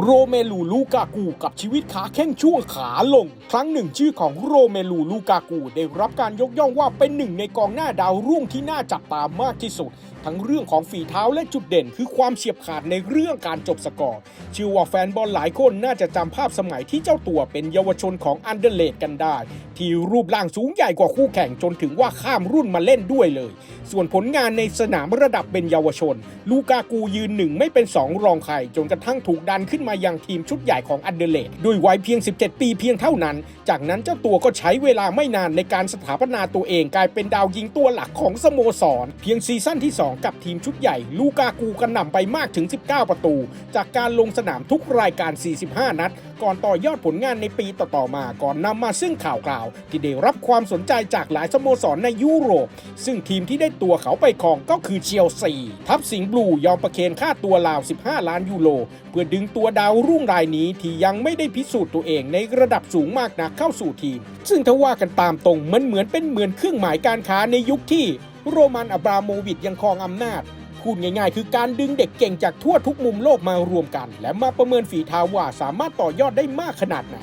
โรเมลูลูกากูกับชีวิตขาแข้งช่วงขาลง ครั้งหนึ่งชื่อของโรเมลูลูกากูได้รับการยกย่องว่าเป็นหนึ่งในกองหน้าดาวรุ่งที่น่าจับตามากที่สุด ทั้งเรื่องของฝีเท้าและจุดเด่น คือความเฉียบขาดในเรื่องการจบสกอร์เชื่อว่าแฟนบอลหลายคนน่าจะจำภาพสมัยที่เจ้าตัวเป็นเยาวชนของอันเดอร์เลดกันได้ ที่รูปร่างสูงใหญ่กว่าคู่แข่งจนถึงว่าข้ามรุ่นมาเล่นด้วยเลย ส่วนผลงานในสนามระดับเป็นเยาวชน ลูกากูยืนหนึ่งไม่เป็นสองรองใครจนกระทั่งถูกดันขึ้นมายังทีมชุดใหญ่ของอันเดอร์เลดด้วยวัยเพียง 17 ปีเพียงเท่านั้น จากนั้นเจ้าตัวก็ใช้เวลาไม่นานในการสถาปนาตัวเองกลายเป็นดาวยิงตัวหลักของสโมสร เพียงซีซั่นที่ 2กับทีมชุดใหญ่ ลูกากูกระหน่ำไปมากถึง 19 ประตู จากการลงสนามทุกรายการ 45 นัด ก่อนต่อยอดผลงานในปีต่อๆมาก่อนนำมาซึ่งข่าวกล่าว ที่ได้รับความสนใจจากหลายสโมสรในยุโรป ซึ่งทีมที่ได้ตัวเขาไปครองก็คือเชลซีทัพสิงห์บลูยอมประเคนค่าตัวราว 15 ล้านยูโรเพื่อดึงตัวดาวรุ่งรายนี้ที่ยังไม่ได้พิสูจน์ตัวเองในระดับสูงมากนักเข้าสู่ทีม ซึ่งถ้าว่ากันตามตรงมันเหมือนเป็นเหมือนเครื่องหมายการค้าในยุคที่ โรมันอับราโมวิชยังครองอำนาจ พูดง่ายๆ คือการดึงเด็กเก่งจากทั่วทุกมุมโลกมารวมกัน และมาประเมินฝีเท้าว่าสามารถต่อยอดได้มากขนาดไหน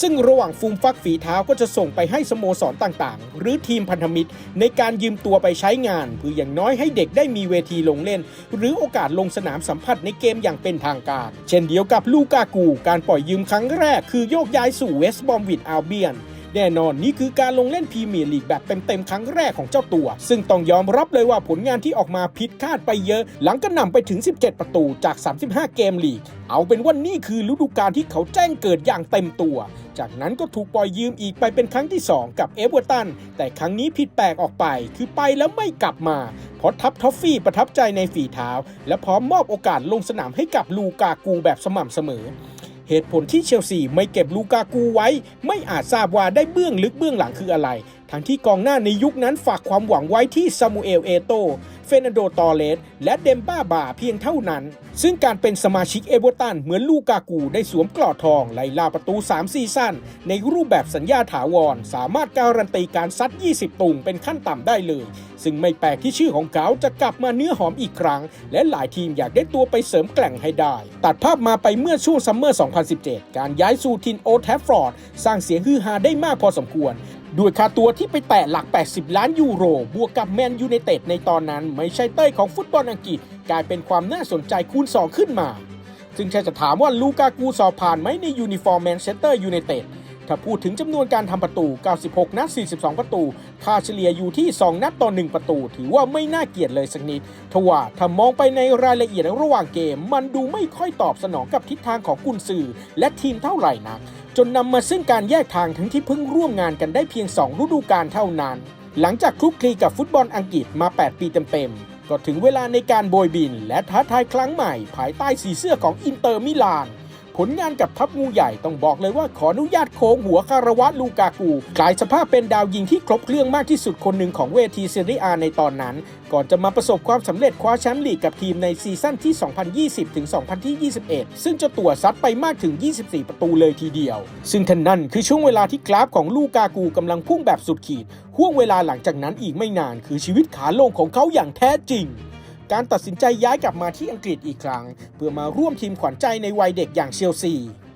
ซึ่งระหว่างฟูมฟักฝีเท้าก็จะส่งไปให้สโมสรต่างๆ หรือทีมพันธมิตร ในการยืมตัวไปใช้งาน เพื่ออย่างน้อยให้เด็กได้มีเวทีลงเล่น หรือโอกาสลงสนามสัมผัสในเกมอย่างเป็นทางการ เช่นเดียวกับลูกากู การปล่อยยืมครั้งแรก คือโยกย้ายสู่เวสต์บอมวิดอัลเบียน แน่นอนนี่คือการลงเล่นพรีเมียร์ลีกแบบเต็มๆครั้งแรกของเจ้าตัว ซึ่งต้องยอมรับเลยว่าผลงานที่ออกมาผิดคาดไปเยอะ หลังก็นำไปถึง 17 ประตูจาก 35 เกมลีก เอาเป็นว่านี่คือฤดูกาลที่เขาแจ้งเกิดอย่างเต็มตัว จากนั้นก็ถูกปล่อยยืมอีกไปเป็นครั้งที่ 2 กับเอเวอร์ตัน แต่ครั้งนี้ผิดแปลกออกไป คือไปแล้วไม่กลับมาเพราะทัพทอฟฟี่ประทับใจในฝีเท้า และพร้อมมอบโอกาสลงสนามให้กับลูกากูแบบสม่ำเสมอ เหตุผลที่เชลซีไม่เก็บลูกากูไว้ ไม่อาจทราบว่าได้เบื้องลึกเบื้องหลังคืออะไร ทั้งที่กองหน้าในยุคนั้นฝากความหวังไว้ที่ซามูเอลเอโต เฟนันโดตอเลสและเดมบ้าบาเพียงเท่านั้น ซึ่งการเป็นสมาชิกเอเวอร์ตันเหมือนลูกากูได้สวมกลอดทองไล่ล่าประตู 3 ซีซั่น ในรูปแบบสัญญาถาวร สามารถการันตีการซัด 20 ตุงเป็นขั้นต่ำได้เลย ซึ่งไม่แปลกที่ชื่อของเขาจะกลับมาเนื้อหอมอีกครั้ง และหลายทีมอยากได้ตัวไปเสริมแกล่งให้ได้ ตัดภาพมาไปเมื่อช่วงซัมเมอร์ 2017 การย้ายสู่ทินโอแทฟฟอร์ดสร้างเสียงฮือฮาได้มากพอสมควร ด้วยค่าตัวที่ไปแตะหลัก 80 ล้านยูโร บวกกับแมนยูไนเต็ดในตอนนั้นไม่ใช่เต้ยของฟุตบอลอังกฤษ กลายเป็นความน่าสนใจคูณ 2 ขึ้นมา ซึ่งถ้าจะถามว่าลูกากูสอบผ่านไหมในยูนิฟอร์มแมนเชสเตอร์ยูไนเต็ด ถ้าพูดถึงจำนวนการทำประตู 96 นัด 42 ประตู ค่าเฉลี่ยอยู่ที่ 2 นัดต่อ 1 ประตู ถือว่าไม่น่าเกลียดเลยสักนิด ทว่าถ้ามองไปในรายละเอียดระหว่างเกม มันดูไม่ค่อยตอบสนองกับทิศทางของกุนซือและทีมเท่าไหร่นัก จนนำมาซึ่งการแยกทางทั้งที่เพิ่งร่วมงานกันได้เพียง 2 ฤดูกาลเท่านั้น หลังจากคลุกคลีกับฟุตบอลอังกฤษมา 8 ปีเต็มๆ ก็ถึงเวลาในการโบยบิน และท้าทายครั้งใหม่ ภายใต้สีเสื้อของอินเตอร์มิลาน ผลงานกับทัพงูใหญ่ต้องบอกเลยว่าขออนุญาตโค้งหัวคารวะลูกากูกลายสภาพเป็นดาวยิงที่ครบเครื่องมากที่สุดคนหนึ่งของเวทีเซเรียอาในตอนนั้น ก่อนจะมาประสบความสำเร็จคว้าแชมป์ลีกกับทีมในซีซั่นที่ 2020 ถึง 2021 ซึ่งจ้าตัวซัดไปมากถึง 24 ประตูเลยทีเดียว ซึ่งท่านนั่นคือช่วงเวลาที่กราฟของลูกากูกำลังพุ่งแบบสุดขีดห่วงเวลาหลังจากนั้นอีกไม่นาน คือชีวิตขาลงของเขาอย่างแท้จริง การตัดสินใจย้ายกลับมาที่อังกฤษอีกครั้ง เพื่อมาร่วมทีมขวัญใจในวัยเด็กอย่างเชลซี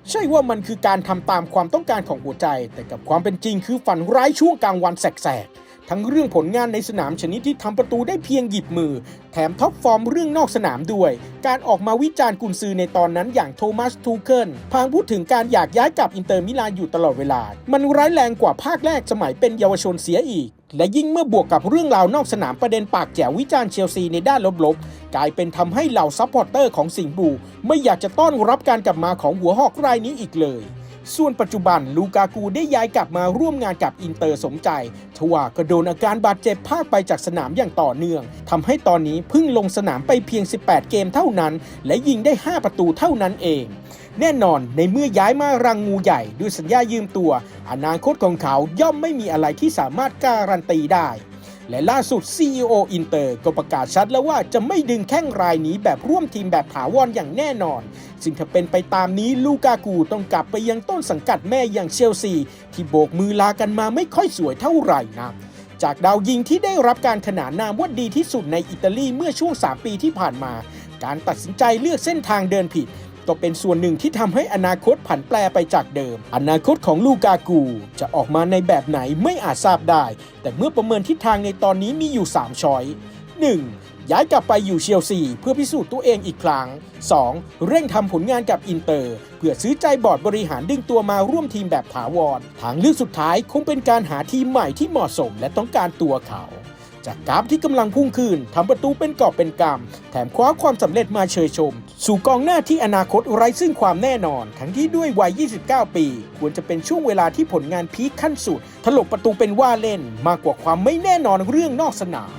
ใช่ว่ามันคือการทำตามความต้องการของหัวใจ แต่กับความเป็นจริงคือฝันร้ายช่วงกลางวันแสกๆ ทั้งเรื่องผลงานในสนามชนิดที่ทำประตูได้เพียงหยิบมือ แถมท็อปฟอร์มเรื่องนอกสนามด้วย การออกมาวิจารณ์กุนซือในตอนนั้นอย่างโทมัสทูเคิลพางพูดถึงการอยากย้ายกลับอินเตอร์มิลานอยู่ตลอดเวลา มันร้ายแรงกว่าภาคแรกสมัยเป็นเยาวชนเสียอีก และยิ่งเมื่อบวกกับเรื่องราวนอกสนามประเด็นปากแจ๋ววิจารณ์เชลซีในด้านลบๆ กลายเป็นทำให้เหล่าซัพพอร์เตอร์ของสิงห์บู ไม่อยากจะต้อนรับการกลับมาของหัวหอกรายนี้อีกเลย ส่วนปัจจุบันลูกากูได้ย้ายกลับมาร่วมงานกับอินเตอร์สมใจทว่าก็โดนอาการบาดเจ็บภาคไปจากสนามอย่างต่อเนื่องทำให้ตอนนี้เพิ่งลงสนามไปเพียง 18 เกมเท่านั้น และยิงได้ 5 ประตูเท่านั้นเองแน่นอนในเมื่อย้ายมารังงูใหญ่ด้วยสัญญายืมตัว อนาคตของเขาย่อมไม่มีอะไรที่สามารถการันตีได้ และล่าสุด CEO อินเตอร์ก็ประกาศชัดแล้วว่าจะไม่ดึงแข้งรายนี้แบบร่วมทีมแบบถาวรอย่างแน่นอน ซึ่งถ้าเป็นไปตามนี้ลูกากูต้องกลับไปยังต้นสังกัดแม่อย่างเชลซี ที่โบกมือลากันมาไม่ค่อยสวยเท่าไหร่นะจากดาวยิงที่ได้รับการขนานนามว่าดีที่สุดในอิตาลีเมื่อช่วง 3 ปีที่ผ่านมา การตัดสินใจเลือกเส้นทางเดินผิด ก็เป็นส่วนหนึ่งที่ทำให้อนาคตผันแปรไปจากเดิม อนาคตของลูกากู จะออกมาในแบบไหนไม่อาจทราบได้ แต่เมื่อประเมินทิศทางในตอนนี้มีอยู่ 3 ช้อย 1. ย้ายกลับไปอยู่เชลซีเพื่อพิสูจน์ตัวเองอีกครั้ง 2. เร่งทำผลงานกับอินเตอร์ เพื่อซื้อใจบอร์ดบริหารดึงตัวมาร่วมทีมแบบถาวร ทางเลือกสุดท้ายคงเป็นการหาทีมใหม่ที่เหมาะสมและต้องการตัวเขาจากกราฟที่กำลังพุ่งขึ้นทำประตูเป็นกอบเป็นกำแถมคว้าความสำเร็จมาเชยชม สู่กองหน้าที่อนาคตไร้ซึ่งความแน่นอน ทั้งที่ด้วยวัย 29 ปี ควรจะเป็นช่วงเวลาที่ผลงานพีคขั้นสุด ถลกประตูเป็นว่าเล่นมากกว่าความไม่แน่นอนเรื่องนอกสนาม